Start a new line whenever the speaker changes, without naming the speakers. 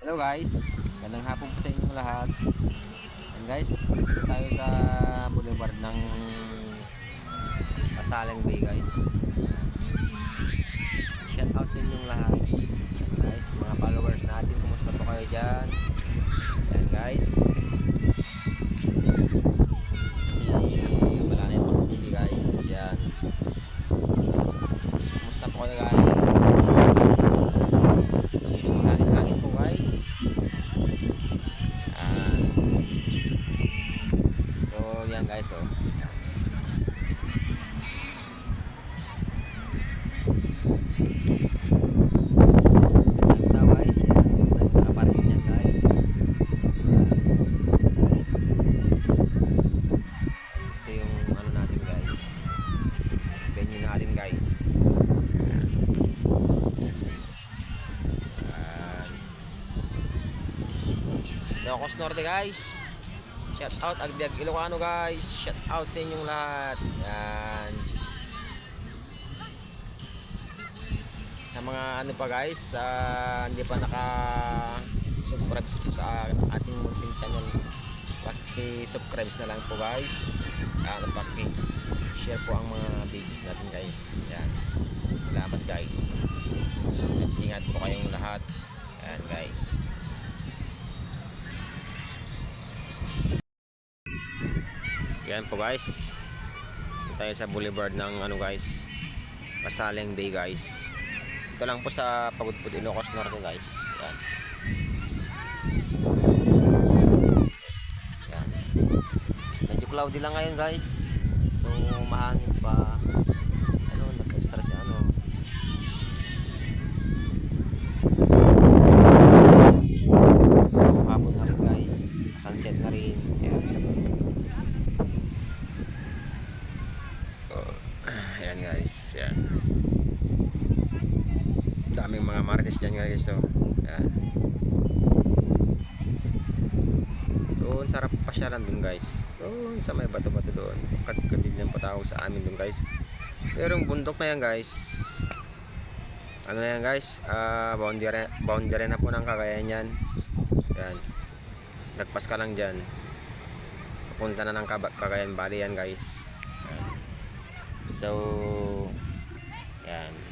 Hello guys, magandang hapon po sa inyong lahat. And guys, tayo sa boulevard ng Pasalang Bay guys. Shout out sa inyong lahat. Guys, mga followers natin, kumusta po kayo dyan? Ayan guys. Kasi wala na yung guys. Yan. Kumusta po kayo guys? Natin guys. Yan. Ilocos Norte guys. Shout out Agbiag Ilocano guys. Shout out sa inyong lahat. Yan. Sa mga ano pa guys, sa hindi pa naka subscribe po sa ating munting channel. Paki-subscribe na lang po guys. Ano paki-share po ang mga videos natin guys. Yan. Salamat guys. At ingat po kayong lahat. Yan guys. Yan po guys. Tayo sa boulevard ng ano guys. Pasaling Bay guys. Ito lang po sa Pagudpud Ilocos Norte guys. Yan. Yan. Medyo cloudy lang ngayon guys. So mahangin pa. Ano, nag-extra si ano. So hapon na rin guys. Sunset na rin. Yan. Ayan guys, yan. Daming mga marites dyan guys, so. Yan. Doon, sarap pasyaran dun guys. Doon, sa may bato-bato doon. Katigandil yung patawag sa amin dun guys. Pero yung bundok na yan guys. Ano na yan guys? Ah, boundary, boundary na po ng Cagayan yan. Yan. Lagpas ka lang dyan. Papunta na ng Cagayan Valley yan guys. So, yan.